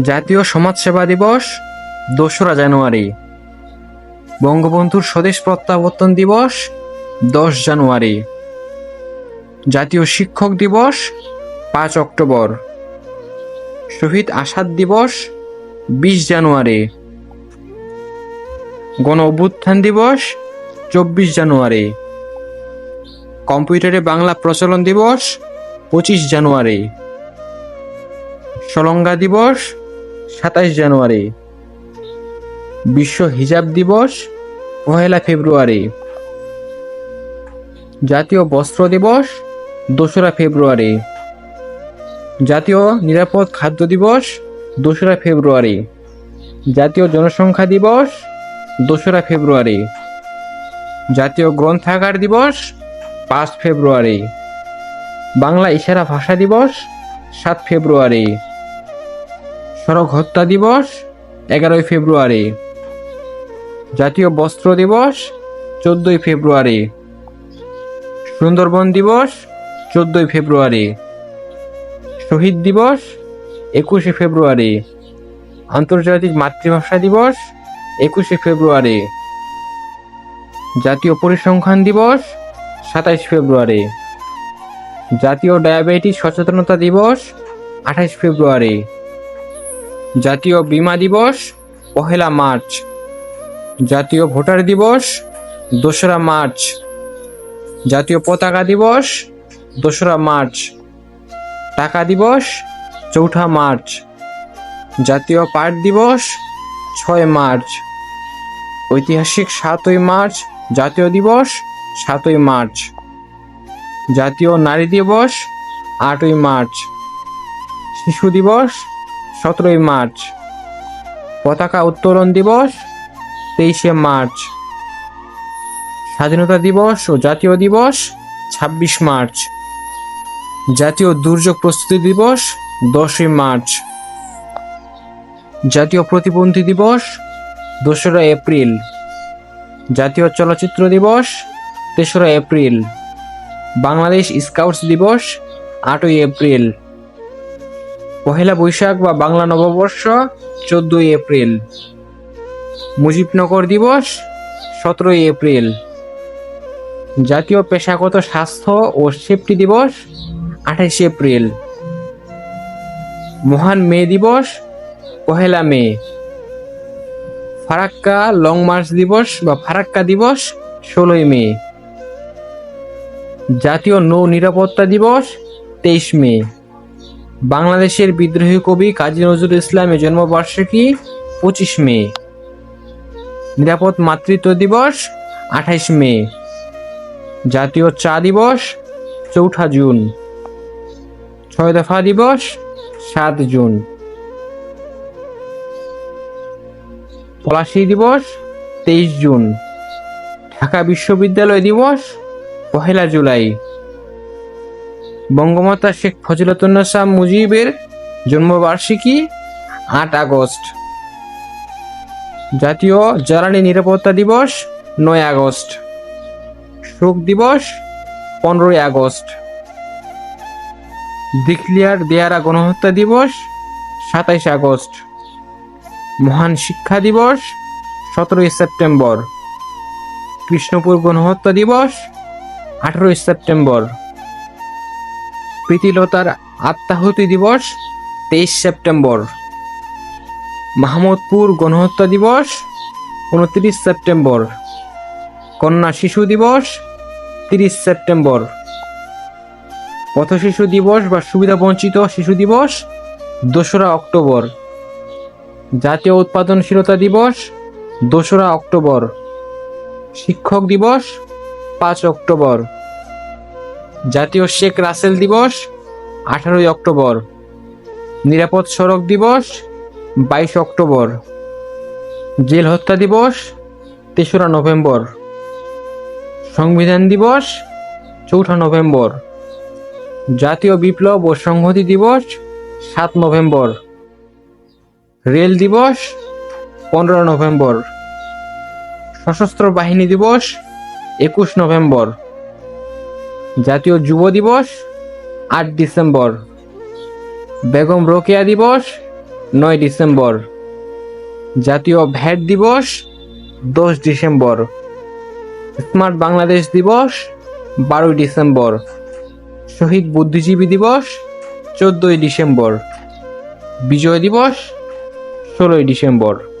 জাতীয় সমাজসেবা দিবস, দোসরা জানুয়ারি। বঙ্গবন্ধুর স্বদেশ প্রত্যাবর্তন দিবস, দশ জানুয়ারি। জাতীয় শিক্ষক দিবস, পাঁচ অক্টোবর। শহীদ আসাদ দিবস, বিশ জানুয়ারি। গণ অভ্যুত্থান দিবস, চব্বিশ জানুয়ারি। কম্পিউটারে বাংলা প্রচলন দিবস, পঁচিশ জানুয়ারি। সলঙ্গা দিবস সাতাইশ জানুয়ারি। বিশ্ব হিজাব দিবস, পহেলা ফেব্রুয়ারি। জাতীয় বস্ত্র দিবস, দোসরা ফেব্রুয়ারি। জাতীয় নিরাপদ খাদ্য দিবস, দোসরা ফেব্রুয়ারি। জাতীয় জনসংখ্যা দিবস, দোসরা ফেব্রুয়ারি। জাতীয় গ্রন্থাগার দিবস, পাঁচ ফেব্রুয়ারি। বাংলা ইশারা ভাষা দিবস, সাত ফেব্রুয়ারি। সড়ক হত্যা দিবস, এগারোই ফেব্রুয়ারি। জাতীয় বস্ত্র দিবস, চোদ্দই ফেব্রুয়ারি। সুন্দরবন দিবস, চোদ্দই ফেব্রুয়ারি। শহীদ দিবস, একুশে ফেব্রুয়ারি। আন্তর্জাতিক মাতৃভাষা দিবস, একুশে ফেব্রুয়ারি। জাতীয় পরিসংখ্যান দিবস, সাতাইশ ফেব্রুয়ারি। জাতীয় ডায়াবেটিস সচেতনতা দিবস, আঠাইশ ফেব্রুয়ারি। জাতীয় বীমা দিবস, পহেলা মার্চ। জাতীয় ভোটার দিবস, দোসরা মার্চ। জাতীয় পতাকা দিবস, দোসরা মার্চ। টাকা দিবস, চৌঠা মার্চ। জাতীয় পাট দিবস, ছয় মার্চ। ঐতিহাসিক সাতই মার্চ, জাতীয় দিবস, সাতই মার্চ। জাতীয় নারী দিবস, আটই মার্চ। শিশু দিবস সতেরোই মার্চ। পতাকা উত্তোলন দিবস, তেইশে মার্চ। স্বাধীনতা দিবস ও জাতীয় দিবস, ছাব্বিশ মার্চ। জাতীয় দুর্যোগ প্রস্তুতি দিবস, দশই মার্চ। জাতীয় প্রতিবন্ধী দিবস, দোসরা এপ্রিল। জাতীয় চলচ্চিত্র দিবস, তেসরা এপ্রিল। বাংলাদেশ স্কাউটস দিবস, আটই এপ্রিল। পহেলা বৈশাখ বা বাংলা নববর্ষ, চোদ্দই এপ্রিল। মুজিবনগর দিবস, সতেরোই এপ্রিল। জাতীয় পেশাগত স্বাস্থ্য ও সেফটি দিবস আঠাশে এপ্রিল। মহান মে দিবস, পহেলা মে। ফারাক্কা লং মার্চ দিবস বা ফারাক্কা দিবস, ষোলোই মে। জাতীয় নৌ নিরাপত্তা দিবস, তেইশ মে। বাংলাদেশের বিদ্রোহী কবি কাজী নজরুল ইসলামের জন্মবার্ষিকী পঁচিশ মে। নিরাপদ মাতৃত্ব দিবস আঠাইশ মে। জাতীয় চা দিবস চৌঠা জুন। ছয় দফা দিবস সাত জুন। পলাশী দিবস তেইশ জুন। ঢাকা বিশ্ববিদ্যালয় দিবস পহেলা জুলাই। বঙ্গমাতা শেখ ফজিলতুন্নেসা মুজিবের জন্মবার্ষিকী আট আগস্ট। জাতীয় জ্বালানি নিরাপত্তা দিবস নয় আগস্ট। শোক দিবস পনেরোই আগস্ট। দিকলিয়ার দেয়ারা গণহত্যা দিবস সাতাইশ আগস্ট। মহান শিক্ষা দিবস সতেরোই সেপ্টেম্বর। কৃষ্ণপুর গণহত্যা দিবস আঠেরোই সেপ্টেম্বর। প্রীতিলতার আত্মাহুতি দিবস, তেইশ সেপ্টেম্বর। মাহমুদপুর গণহত্যা দিবস, উনত্রিশ সেপ্টেম্বর। কন্যা শিশু দিবস, তিরিশ সেপ্টেম্বর। পথশিশু দিবস বা সুবিধাবঞ্চিত শিশু দিবস, দোসরা অক্টোবর। জাতীয় উৎপাদনশীলতা দিবস, দোসরা অক্টোবর। শিক্ষক দিবস, পাঁচ অক্টোবর। জাতীয় শেখ রাসেল দিবস, আঠারোই অক্টোবর। নিরাপদ সড়ক দিবস, বাইশ অক্টোবর। জেল হত্যা দিবস, তেসরা নভেম্বর। সংবিধান দিবস, চৌঠা নভেম্বর। জাতীয় বিপ্লব ও সংহতি দিবস, সাত নভেম্বর। রেল দিবস, পনেরো নভেম্বর। সশস্ত্র বাহিনী দিবস, একুশ নভেম্বর। জাতীয় যুব দিবস, আট ডিসেম্বর। বেগম রোকেয়া দিবস, নয় ডিসেম্বর। জাতীয় ভ্যাট দিবস, দশ ডিসেম্বর। স্মার্ট বাংলাদেশ দিবস, বারোই ডিসেম্বর। শহীদ বুদ্ধিজীবী দিবস, চোদ্দই ডিসেম্বর। বিজয় দিবস, ষোলোই ডিসেম্বর।